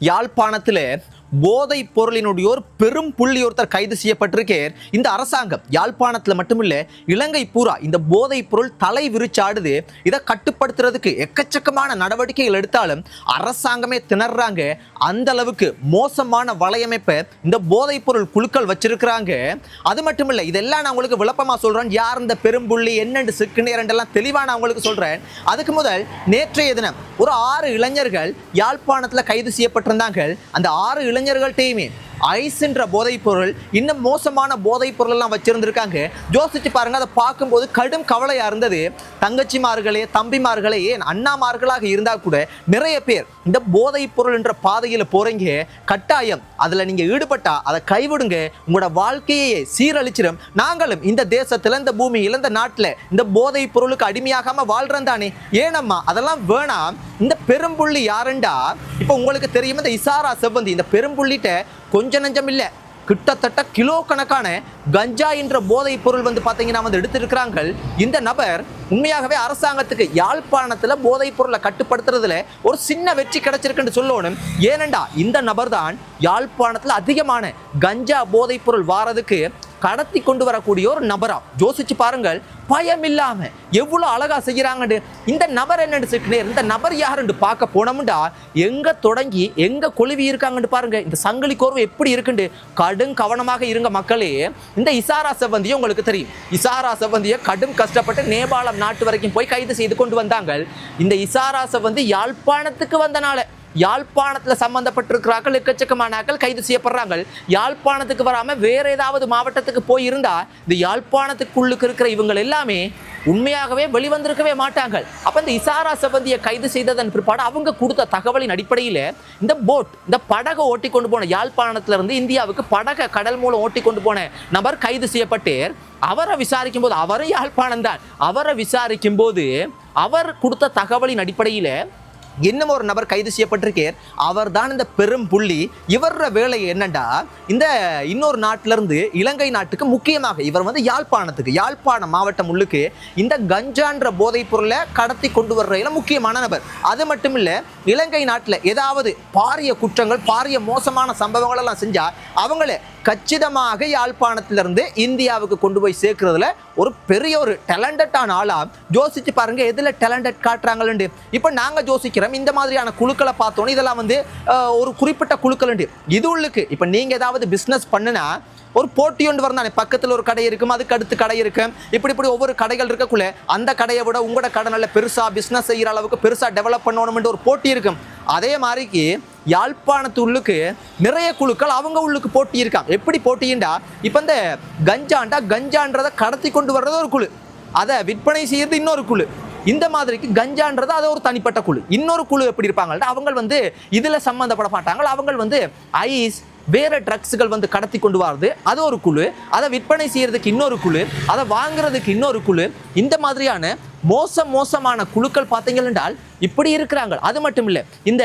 யாழ்ப்பாணத்தில் போதை பொருளினுடையோர் பெரும் புள்ளி ஒருத்தர் கைது செய்யப்பட்டிருக்கார் இந்த அரசாங்கம் யாழ்ப்பாணத்தில் மட்டுமில்லை இலங்கை பூரா இந்த போதை பொருள் தலை விரிச்சாடுது. இதை கட்டுப்படுத்துறதுக்கு எக்கச்சக்கமான நடவடிக்கைகள் எடுத்தாலும் அரசாங்கமே திணறாங்க. அந்த அளவுக்கு மோசமான வலையமைப்பை இந்த போதைப் பொருள் குழுக்கள் வச்சிருக்கிறாங்க. அது மட்டும் இல்லை இதெல்லாம் நான் உங்களுக்கு விளப்பமா சொல்றேன். யார் இந்த பெரும்புள்ளி என்னென்று சிக்கு நேரண்டெல்லாம் தெளிவா நான் உங்களுக்கு சொல்றேன். அதுக்கு முதல் நேற்றைய தினம் ஒரு ஆறு இளைஞர்கள் யாழ்ப்பாணத்தில் கைது செய்யப்பட்டிருந்தாங்க. அந்த ஆறு മഞ്ഞറുകൾ ടീമിയും ஐஸ்ன்ற போதைப் பொருள் இன்னும் மோசமான போதைப் பொருள் எல்லாம் வச்சிருந்திருக்காங்க. யோசிச்சு பாருங்க அதை பார்க்கும்போது கடும் கவலையாக இருந்தது. தங்கச்சிமார்களே தம்பிமார்களே ஏன் அண்ணாமார்களாக இருந்தால் கூட நிறைய பேர் இந்த போதைப் பொருள் என்ற பாதையில் போகிறீங்க கட்டாயம் அதில் நீங்கள் ஈடுபட்டால் அதை கைவிடுங்க. உங்களோட வாழ்க்கையே சீரழிச்சிடும் நாங்களும் இந்த தேசத்தில் இந்த பூமி இந்த நாட்டில் இந்த போதைப் பொருளுக்கு அடிமையாகாமல் வாழ்கிறோம் தானே ஏனம்மா அதெல்லாம் வேணாம். இந்த பெரும்புள்ளி யாருண்டா? இப்போ உங்களுக்கு தெரியும் இந்த இசாரா செவ்வந்தி இந்த பெரும்புள்ளிட்ட கொஞ்ச நஞ்சம் இல்லை. கிட்டத்தட்ட கிலோ கணக்கான கஞ்சா என்ற போதைப் பொருள் வந்து பார்த்தீங்கன்னா வந்து எடுத்திருக்கிறாங்க இந்த நபர் உண்மையாகவே அரசாங்கத்துக்கு யாழ்ப்பாணத்தில் போதைப் பொருளை கட்டுப்படுத்துறதுல ஒரு சின்ன வெற்றி கிடைச்சிருக்குன்னு சொல்லணும். ஏனண்டா இந்த நபர் தான் யாழ்ப்பாணத்தில் அதிகமான கஞ்சா போதைப் பொருள் வாரதுக்கு கடத்தி கொண்டு வரக்கூடிய ஒரு நபரா? யோசிச்சு பாருங்கள் பயம் இல்லாம எவ்வளவு அழகா செய்யறாங்கன்னு. இந்த நபர் என்னன்னு இந்த நபர் யாருன்னு பார்க்க போனோம்டா எங்க தொடங்கி எங்க கொழுவி இருக்காங்கன்னு பாருங்க. இந்த சங்கிலி கோர்வை எப்படி இருக்குண்டு கடும் கவனமாக இருங்க மக்களே. இந்த இசாரா செவ்வந்தியை உங்களுக்கு தெரியும். இசாரா செவ்வந்தியை கடும் கஷ்டப்பட்டு நேபாளம் நாட்டு வரைக்கும் போய் கைது செய்து கொண்டு வந்தாங்க. இந்த இசாரா செவ்வந்தி யாழ்ப்பாணத்துக்கு வந்தனால யாழ்ப்பாணத்தில் சம்பந்தப்பட்டிருக்கிறார்கள் எக்கச்சக்கமானாக்கள் கைது செய்யப்படுறாங்க யாழ்ப்பாணத்துக்கு வராமல் வேற ஏதாவது மாவட்டத்துக்கு போயிருந்தா இந்த யாழ்ப்பாணத்துக்குள்ளுக்கு இருக்கிற இவங்க எல்லாமே உண்மையாகவே வெளிவந்திருக்கவே மாட்டாங்க அப்போ இந்த இசாரா செவந்தியை கைது செய்ததன் பிற்பாடு அவங்க கொடுத்த தகவலின் அடிப்படையில் இந்த போட் இந்த படகை ஓட்டி கொண்டு போன யாழ்ப்பாணத்திலிருந்து இந்தியாவுக்கு படகை கடல் மூலம் ஓட்டி கொண்டு போன நபர் கைது செய்யப்பட்டு அவரை விசாரிக்கும் போது அவரும் யாழ்ப்பாணம் தான். அவரை விசாரிக்கும் போது அவர் கொடுத்த தகவலின் அடிப்படையில் இன்னும் ஒரு நபர் கைது செய்யப்பட்டிருக்கார் அவர் தான் இந்த பெரும் புள்ளி. இவர வேலை என்னண்டா? இந்த இன்னொரு நாட்டிலிருந்து இலங்கை நாட்டுக்கு முக்கியமாக இவர் வந்து யாழ்ப்பாணத்துக்கு யாழ்ப்பாணம் மாவட்டம் உள்ளுக்கு இந்த கஞ்சான்ற போதைப் பொருளை கடத்தி கொண்டு வர்றதுல முக்கியமான நபர். அது மட்டும் இல்லை இலங்கை நாட்டில் ஏதாவது பாரிய குற்றங்கள் பாரிய மோசமான சம்பவங்கள் எல்லாம் செஞ்சால் அவங்களே கச்சிதமாக யாழ்ப்பாணத்திலிருந்து இந்தியாவுக்கு கொண்டு போய் சேர்க்கறதுல ஒரு பெரிய ஒரு டேலண்டட்டான ஆளாக யோசிச்சு பாருங்க எதில் டேலண்டட் காட்டுறாங்கன்னு இப்போ நாங்கள் யோசிக்கிறோம் இந்த மாதிரியான குழுக்களை பார்த்தோன்னே இதெல்லாம் வந்து ஒரு குறிப்பிட்ட குழுக்கள் இது உள்ளுக்கு இப்போ நீங்கள் ஏதாவது பிஸ்னஸ் பண்ணுனா ஒரு போட்டி ஒன்று வரந்தானே பக்கத்தில் ஒரு கடை இருக்கும் அதுக்கு அடுத்து கடை இருக்கும். இப்படி இப்படி ஒவ்வொரு கடைகள் இருக்கக்குள்ள அந்த கடையை விட உங்களோட கடை நல்ல பெருசாக பிஸ்னஸ் செய்கிற அளவுக்கு பெருசாக டெவலப் பண்ணணும்ன்ற ஒரு போட்டி இருக்கும். அதே மாதிரிக்கு யாழ்ப்பாணத்து உள்ளுக்கு நிறைய குழுக்கள் அவங்க உள்ளுக்கு போட்டி இருக்காங்க. எப்படி போட்டிண்டா இப்போ இந்த கஞ்சாண்டா கஞ்சான்றதை கடத்தி கொண்டு வர்றது ஒரு குழு. அதை விற்பனை செய்யறது இன்னொரு குழு. இந்த மாதிரிக்கு கஞ்சான்றது அது ஒரு தனிப்பட்ட குழு. இன்னொரு குழு எப்படி இருப்பாங்கள்ட்ட அவங்க வந்து இதில் சம்மந்தப்பட மாட்டாங்க. அவங்க வந்து ஐஸ் வேற ட்ரக்ஸுகள் வந்து கடத்தி கொண்டு வரது. அது ஒரு குழு. அதை விற்பனை செய்யறதுக்கு இன்னொரு குழு. அதை வாங்குறதுக்கு இன்னொரு குழு. இந்த மாதிரியான மோசம் மோசமான குழுக்கள் பார்த்தீங்கள் என்றால் இப்படி இருக்கிறாங்க. அது மட்டும் இல்லை இந்த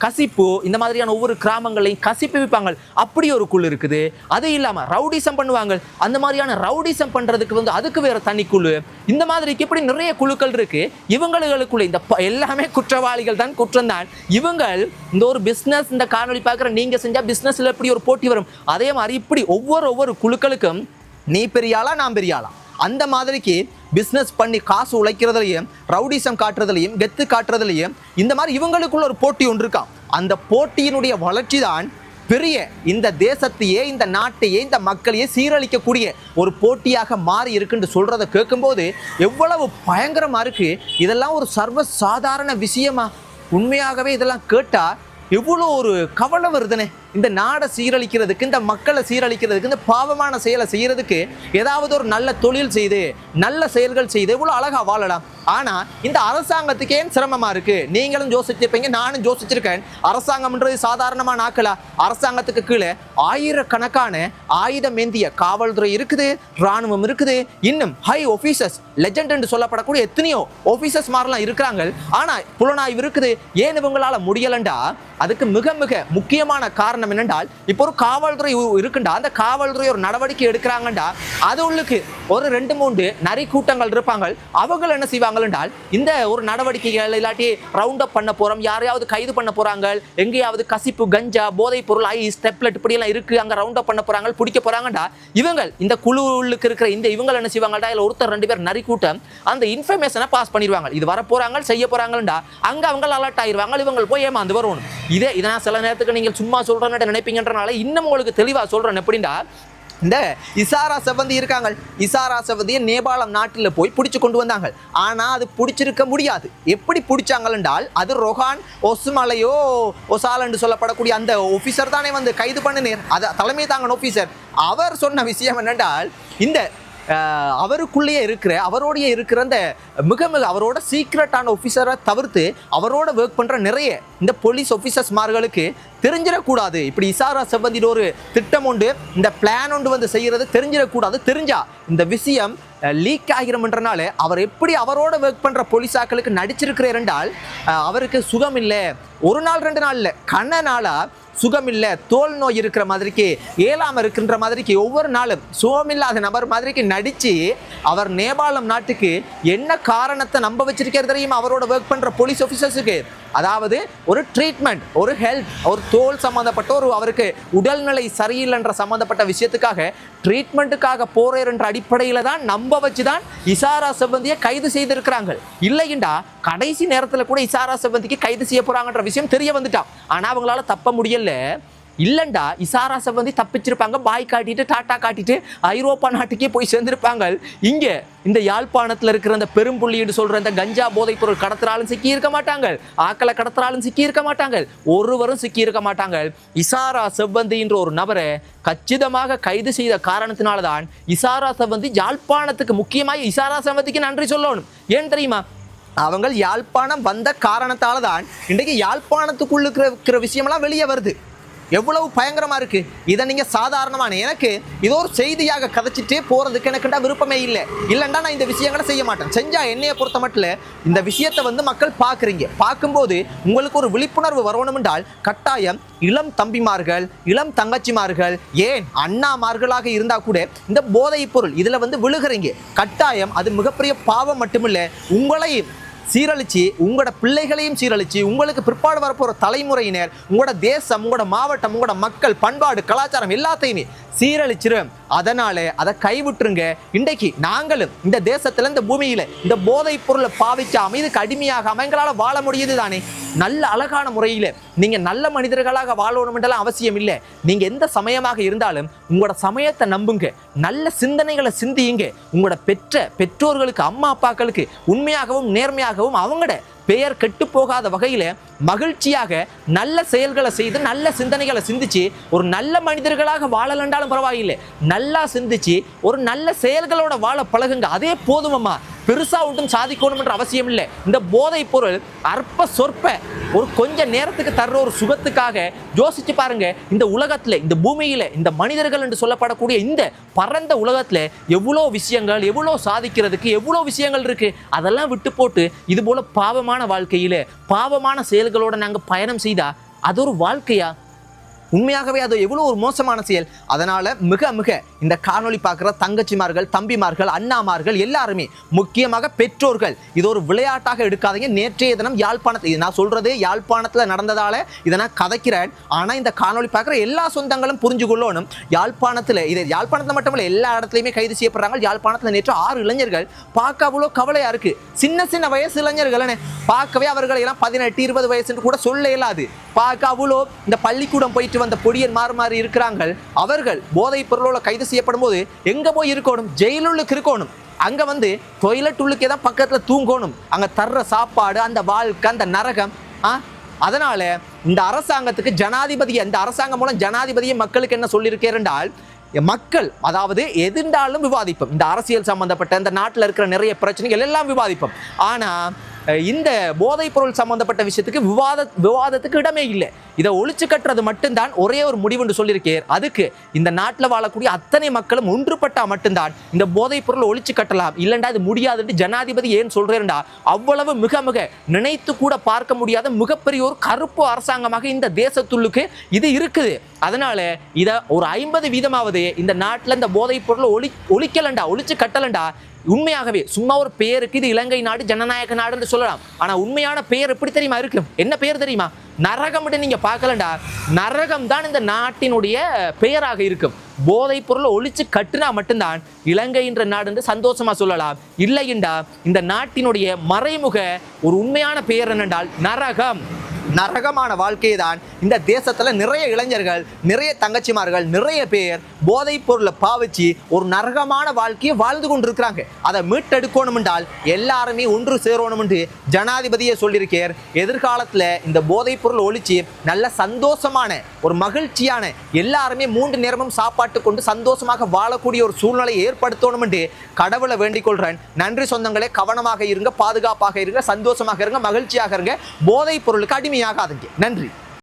கசிப்பு இந்த மாதிரியான ஒவ்வொரு கிராமங்களையும் கசிப்பு விற்பாங்க அப்படி ஒரு குழு இருக்குது. அது இல்லாமல் ரவுடிசம் பண்ணுவாங்க. அந்த மாதிரியான ரவுடிசம் பண்ணுறதுக்கு வந்து அதுக்கு வேறு தனி குழு. இந்த மாதிரிக்கு இப்படி நிறைய குழுக்கள் இருக்குது இவங்களுக்குள்ள இந்த ப- எல்லாமே குற்றவாளிகள் தான் குற்றம் தான். இவங்கள் இந்த ஒரு பிஸ்னஸ் இந்த காணொலி பார்க்குற நீங்கள் செஞ்சால் பிஸ்னஸில் எப்படி ஒரு போட்டி வரும். அதே மாதிரி இப்படி ஒவ்வொரு ஒவ்வொரு குழுக்களுக்கும் நீ பெரியாளா நான் பெரியாளா? அந்த மாதிரிக்கு பிஸ்னஸ் பண்ணி காசு உழைக்கிறதுலையும் ரவுடிசம் காட்டுறதுலையும் கெத்து காட்டுறதுலையும் இந்த மாதிரி இவங்களுக்குள்ள ஒரு போட்டி ஒன்று இருக்கான் அந்த போட்டியினுடைய வளர்ச்சி தான் பெரிய இந்த தேசத்தையே இந்த நாட்டையே இந்த மக்களையே சீரழிக்கக்கூடிய ஒரு போட்டியாக மாறி இருக்குன்னு சொல்கிறத கேட்கும்போது எவ்வளவு பயங்கரமாக இருக்குது இதெல்லாம் ஒரு சர்வ சாதாரண விஷயமா? உண்மையாகவே இதெல்லாம் கேட்டால் எவ்வளோ ஒரு கவலை வருதுனே. இந்த நாடை சீரழிக்கிறதுக்கு இந்த மக்களை சீரழிக்கிறதுக்கு இந்த பாவமான செயலை செய்கிறதுக்கு ஏதாவது ஒரு நல்ல தொழில் செய்து நல்ல செயல்கள் செய்து இவ்வளோ அழகாக வாழலாம். ஆனால் இந்த அரசாங்கத்துக்கு ஏன் சிரமமாக இருக்கு? நீங்களும் யோசிச்சிருப்பீங்க நானும் யோசிச்சிருக்கேன். அரசாங்கம்ன்றது சாதாரணமாக நாக்கலா? அரசாங்கத்துக்கு கீழே ஆயிரக்கணக்கான ஆயுதம் ஏந்திய காவல்துறை இருக்குது ராணுவம் இருக்குது. இன்னும் ஹை ஒஃபீஸர்ஸ் லெஜெண்ட் என்று சொல்லப்படக்கூடிய எத்தனையோ ஆஃபீஸர்ஸ் மாதிரிலாம் இருக்கிறாங்க. ஆனா புலனாய்வு இருக்குது. ஏன் இவங்களால முடியலண்டா? அதுக்கு மிக மிக முக்கியமான காரணம் என்னென்றால் இப்போ ஒரு காவல்துறை இருக்குண்டா அந்த காவல்துறை ஒரு நடவடிக்கை எடுக்கிறாங்கண்டா அது உள்ளுக்கு ஒரு ரெண்டு மூன்று நரி கூட்டங்கள் இருப்பாங்க. அவங்க என்ன செய்வாங்க என்றால் இந்த ஒரு நடவடிக்கைகள் இல்லாட்டி ரவுண்ட் அப் பண்ண போகிறோம் யாரையாவது கைது பண்ண போகிறாங்க எங்கேயாவது கசிப்பு கஞ்சா போதைப் பொருள் ஐஸ் டெப்லெட் இப்படி எல்லாம் இருக்கு ரவுண்ட் அப் பண்ண போறாங்க பிடிக்க போறாங்கடா இவங்க இந்த குழுவுக்கு இருக்கிற இந்த இவங்க என்ன செய்வாங்கடா இல்லை ஒருத்தர் ரெண்டு பேர் நரி கூட்டம் அந்த இன்ஃபர்மேஷனை பாஸ் பண்ணிடுவாங்க இது வர போகிறாங்க செய்ய போகிறாங்கண்டா அங்கே அவங்க அலர்ட் ஆயிடுவாங்க இவங்க போய் ஏமாந்து வருவோம் இதே இதனால் சில நேரத்துக்கு நீங்கள் சும்மா சொல்கிறேன்னு நினைப்பீங்கன்றனால இன்னும் உங்களுக்கு தெளிவாக சொல்கிறேன் எப்படின்னா இந்த இசாரா செவந்தி இருக்காங்க இசாரா செவந்தியை நேபாளம் நாட்டில் போய் பிடிச்சு கொண்டு வந்தாங்க ஆனால் அது பிடிச்சிருக்க முடியாது. எப்படி பிடிச்சாங்க என்றால் அது ரொஹான் ஒசுமலையோ ஒசால் என்று சொல்லப்படக்கூடிய அந்த ஆஃபீஸர் தானே வந்து கைது பண்ணினேர். அதை தலைமை தாங்கன ஆஃபீஸர் அவர் சொன்ன விஷயம் என்னென்றால் இந்த அவருக்குள்ளேயே இருக்கிற அவரோடைய இருக்கிற அந்த மிக மிக அவரோட சீக்ரெட்டான ஆஃபீஸரை தவிர்த்து அவரோட ஒர்க் பண்ணுற நிறைய இந்த போலீஸ் ஆஃபீஸர்ஸ்மார்களுக்கு தெரிஞ்சிடக்கூடாது. இப்படி இசாரா செவ்வந்தியில் ஒரு திட்டம் உண்டு. இந்த பிளான் ஒன்று வந்து செய்கிறது தெரிஞ்சிடக்கூடாது. தெரிஞ்சா இந்த விஷயம் லீக் ஆகிறோம்ன்றனால அவர் எப்படி அவரோட ஒர்க் பண்ணுற போலீஸாக்களுக்கு நடிச்சிருக்கிறார் என்றால் அவருக்கு சுகம் இல்லை ஒரு நாள் ரெண்டு நாள் இல்லை. கண்ண நாளாக சுகம் இல்லை தோல் நோய் இருக்கிற மாதிரிக்கு ஏழாமல் இருக்கின்ற மாதிரிக்கு ஒவ்வொரு நாளும் சுகமில்லாத நபர் மாதிரிக்கு நடித்து அவர் நேபாளம் நாட்டுக்கு என்ன காரணத்தை நம்ப வச்சிருக்காரு தெரியுமா? அவரோட ஒர்க் பண்ணுற போலீஸ் ஆஃபீஸர்ஸுக்கு அதாவது ஒரு ட்ரீட்மெண்ட் ஒரு ஹெல்த் ஒரு தோல் சம்மந்தப்பட்ட ஒரு அவருக்கு உடல்நிலை சரியில்லைன்ற சம்மந்தப்பட்ட விஷயத்துக்காக ட்ரீட்மெண்ட்டுக்காக போறேர் என்ற அடிப்படையில் தான் நம்ப வச்சு தான் இசாரா செவ்வந்தியை கைது செய்திருக்கிறாங்க. இல்லைண்டா கடைசி நேரத்தில் கூட இசாரா செவ்வந்திக்கு கைது செய்ய போகிறாங்கன்ற விஷயம் தெரிய வந்துட்டான். ஆனால் அவங்களால தப்ப முடியல. இல்லைண்டா இசாரா செவ்வந்தி தப்பிச்சிருப்பாங்க பாய் காட்டிட்டு டாட்டா காட்டிட்டு ஐரோப்பா நாட்டுக்கே போய் சேர்ந்திருப்பாங்க. இங்கே இந்த யாழ்ப்பாணத்தில் இருக்கிற அந்த பெரும்புள்ளின்னு சொல்கிற அந்த கஞ்சா போதைப் பொருள் கடத்துறாலும் சிக்கி இருக்க மாட்டாங்க. ஆக்களை கடத்துறாலும் சிக்கி இருக்க மாட்டாங்க. ஒருவரும் சிக்கி இருக்க மாட்டாங்க. இசாரா செவ்வந்தின்ற ஒரு நபரை கச்சிதமாக கைது செய்த காரணத்தினால தான் இசாரா செவ்வந்தி யாழ்ப்பாணத்துக்கு முக்கியமாக இசாரா செவ்வந்திக்கு நன்றி சொல்லணும். ஏன் தெரியுமா? அவங்க யாழ்ப்பாணம் வந்த காரணத்தால தான் இன்றைக்கு யாழ்ப்பாணத்துக்குள்ள இருக்கிற இருக்கிற விஷயமெல்லாம் வெளியே வருது. எவ்வளவு பயங்கரமாக இருக்கு? இதை நீங்கள் சாதாரணமான எனக்கு இதோ ஒரு செய்தியாக கதைச்சிட்டே போகிறதுக்கு எனக்குண்டா விருப்பமே இல்லை. இல்லைண்டா நான் இந்த விஷயங்களை செய்ய மாட்டேன். செஞ்சா என்னையை பொறுத்த மட்டும் இந்த விஷயத்தை வந்து மக்கள் பார்க்குறீங்க. பார்க்கும்போது உங்களுக்கு ஒரு விழிப்புணர்வு வரணும் என்றால் கட்டாயம் இளம் தம்பிமார்கள் இளம் தங்கச்சிமார்கள் ஏன் அண்ணாமார்களாக இருந்தால் கூட இந்த போதைப் பொருள் இதில் வந்து விழுகிறீங்க. கட்டாயம் அது மிகப்பெரிய பாவம் மட்டுமில்லை உங்களையும் சீரழிச்சு உங்களோட பிள்ளைகளையும் சீரழிச்சு உங்களுக்கு பிற்பாடு வரப்போகிற தலைமுறையினர் உங்களோட தேசம் உங்களோட மாவட்டம் உங்களோட மக்கள் பண்பாடு கலாச்சாரம் எல்லாத்தையுமே சீரழிச்சிரும். அதனால அதை கைவிட்டுருங்க. இன்றைக்கு நாங்களும் இந்த தேசத்துல இந்த பூமியில இந்த போதைப் பொருளை பாவிச்சாம இதுக்கு அடிமையாகாம எங்களால் வாழ முடியுது தானே? நல்ல அழகான முறையில் நீங்க நல்ல மனிதர்களாக வாழணும்ன்றலாம் அவசியம் இல்லை. நீங்க எந்த சமயமாக இருந்தாலும் உங்களோட சமயத்தை நம்புங்க. நல்ல சிந்தனைகளை சிந்தியுங்க. உங்களோட பெற்ற பெற்றோர்களுக்கு அம்மா அப்பாக்களுக்கு உண்மையாகவும் நேர்மையாகவும் அவங்களோட பெயர் கெட்டு போகாத வகையில் மகிழ்ச்சியாக நல்ல செயல்களை செய்து நல்ல சிந்தனைகளை சிந்திச்சு ஒரு நல்ல மனிதர்களாக வாழலண்டாலும் பரவாயில்லை. நல்லா சிந்திச்சு ஒரு நல்ல செயல்களோட வாழ பழகுங்க. அதே போதுமம்மா. பெருசா ஒன்றும் சாதிக்கணும்ன்ற அவசியம் இல்லை. இந்த போதைப் பொருள் அற்ப சொற்ப ஒரு கொஞ்ச நேரத்துக்கு தர்ற ஒரு சுகத்துக்காக யோசிச்சு பாருங்க. இந்த உலகத்துல இந்த பூமியில இந்த மனிதர்கள் என்று சொல்லப்படக்கூடிய இந்த பரந்த உலகத்துல எவ்வளோ விஷயங்கள் எவ்வளோ சாதிக்கிறதுக்கு எவ்வளோ விஷயங்கள் இருக்கு. அதெல்லாம் விட்டு போட்டு இது போல பாவமான வாழ்க்கையில பாவமான செயல்களோட நாங்கள் பயணம் செய்தா அது ஒரு வாழ்க்கையா? உண்மையாகவே அது எவ்வளோ ஒரு மோசமான செயல். அதனால மிக மிக இந்த காணொளி பார்க்குற தங்கச்சிமார்கள் தம்பிமார்கள் அண்ணாமார்கள் எல்லாருமே முக்கியமாக பெற்றோர்கள் இது ஒரு விளையாட்டாக எடுக்காதீங்க. நேற்றைய தினம் யாழ்ப்பாணத்தில் நான் சொல்கிறது யாழ்ப்பாணத்தில் நடந்ததால இதை நான் கதைக்கிறேன். ஆனால் இந்த காணொளி பார்க்குற எல்லா சொந்தங்களும் புரிஞ்சு கொள்ளணும். யாழ்ப்பாணத்தில் இது யாழ்ப்பாணத்தில் மட்டுமல்ல எல்லா இடத்துலையுமே கைது செய்யப்படுறாங்க. யாழ்ப்பாணத்தில் நேற்று ஆறு இளைஞர்கள். பார்க்க அவ்வளோ கவலையா இருக்கு. சின்ன சின்ன வயசு இளைஞர்கள்னு பார்க்கவே அவர்கள் எல்லாம் பதினெட்டு இருபது வயசுன்னு கூட சொல்ல இயலாது. பார்க்க அவ்வளோ இந்த பள்ளிக்கூடம் போயிட்டு வந்த பொடியன் மாறு மாறி இருக்கிறாங்க அவர்கள் போதைப் பொருளோட கைது செய்யப்படும் போது எங்க போய் இருக்கணும்? ஜெயிலுள்ளுக்கு இருக்கணும். அங்க வந்து டொய்லெட் உள்ளுக்கே தான் பக்கத்துல தூங்கணும். அங்க தர்ற சாப்பாடு அந்த வாழ்க்கை அந்த நரகம் ஆ? அதனால இந்த அரசாங்கத்துக்கு ஜனாதிபதி இந்த அரசாங்கம் மூலம் ஜனாதிபதியை மக்களுக்கு என்ன சொல்லியிருக்கேன் என்றால் மக்கள் அதாவது எதிர்ந்தாலும் விவாதிப்போம். இந்த அரசியல் சம்பந்தப்பட்ட இந்த நாட்டில் இருக்கிற நிறைய பிரச்சனைகள் எல்லாம் விவாதிப்போம். ஆனால் இந்த போதைப் பொருள் சம்பந்தப்பட்ட விஷயத்துக்கு விவாத விவாதத்துக்கு இடமே இல்லை. இதை ஒழிச்சு கட்டுறது மட்டும்தான் ஒரே ஒரு முடிவுன்னு சொல்லியிருக்கேன் அதுக்கு இந்த நாட்டில் வாழக்கூடிய அத்தனை மக்களும் ஒன்றுபட்டா மட்டும்தான் இந்த போதைப் பொருள் ஒழிச்சு கட்டலாம். இல்லைண்டா இது முடியாதுன்னு ஜனாதிபதி ஏன் சொல்றேன்டா அவ்வளவு மிக மிக நினைத்து கூட பார்க்க முடியாத மிகப்பெரிய ஒரு கருப்பு அரசாங்கமாக இந்த தேசத்துள்ளுக்கு இது இருக்குது. அதனால இதை ஒரு ஐம்பது வீதமாவது இந்த நாட்டில் இந்த போதைப் பொருளை ஒளி ஒழிக்கலண்டா ஒழிச்சு கட்டலண்டா? உண்மையாகவே சும்மா ஒரு பேருக்கு இது இலங்கை நாடு ஜனநாயக நாடுன்னு சொல்லலாம். ஆனால் உண்மையான பெயர் எப்படி தெரியுமா இருக்கு? என்ன பெயர் தெரியுமா? நரகம் நீங்க பார்க்கலண்டா நரகம் தான் இந்த நாட்டினுடைய பெயராக இருக்கும். போதைப் பொருளை ஒழிச்சு கட்டுனா மட்டும்தான் இலங்கை என்ற நாடு என்று சந்தோஷமா சொல்லலாம். இல்லையென்றா இந்த நாட்டினுடைய மறைமுக ஒரு உண்மையான பெயர் என்னென்றால் நரகம். நரகமான வாழ்க்கையை தான் இந்த தேசத்துல நிறைய இளைஞர்கள் நிறைய தங்கச்சிமார்கள் நிறைய பேர் போதைப் பொருளை பாவிச்சு ஒரு நரகமான வாழ்க்கையை வாழ்ந்து கொண்டிருக்கிறாங்க. அதை மீட்டெடுக்கணும் என்றால் எல்லாருமே ஒன்று சேரணும் என்று ஜனாதிபதியை சொல்லியிருக்கார். எதிர்காலத்துல இந்த போதைப் பொருள் ஒழிச்சு நல்ல சந்தோஷமான ஒரு மகிழ்ச்சியான எல்லாருமே மூன்று நேரமும் சாப்பாட்டு கொண்டு சந்தோஷமாக வாழக்கூடிய ஒரு சூழ்நிலையை ஏற்படுத்தணும் என்று கடவுளை வேண்டிக் கொள்கிறேன் நன்றி சொந்தங்களே கவனமாக இருங்க பாதுகாப்பாக இருங்க சந்தோஷமாக இருங்க மகிழ்ச்சியாக இருங்க. போதைப் பொருளுக்கு அடிமையாகாதுங்க நன்றி.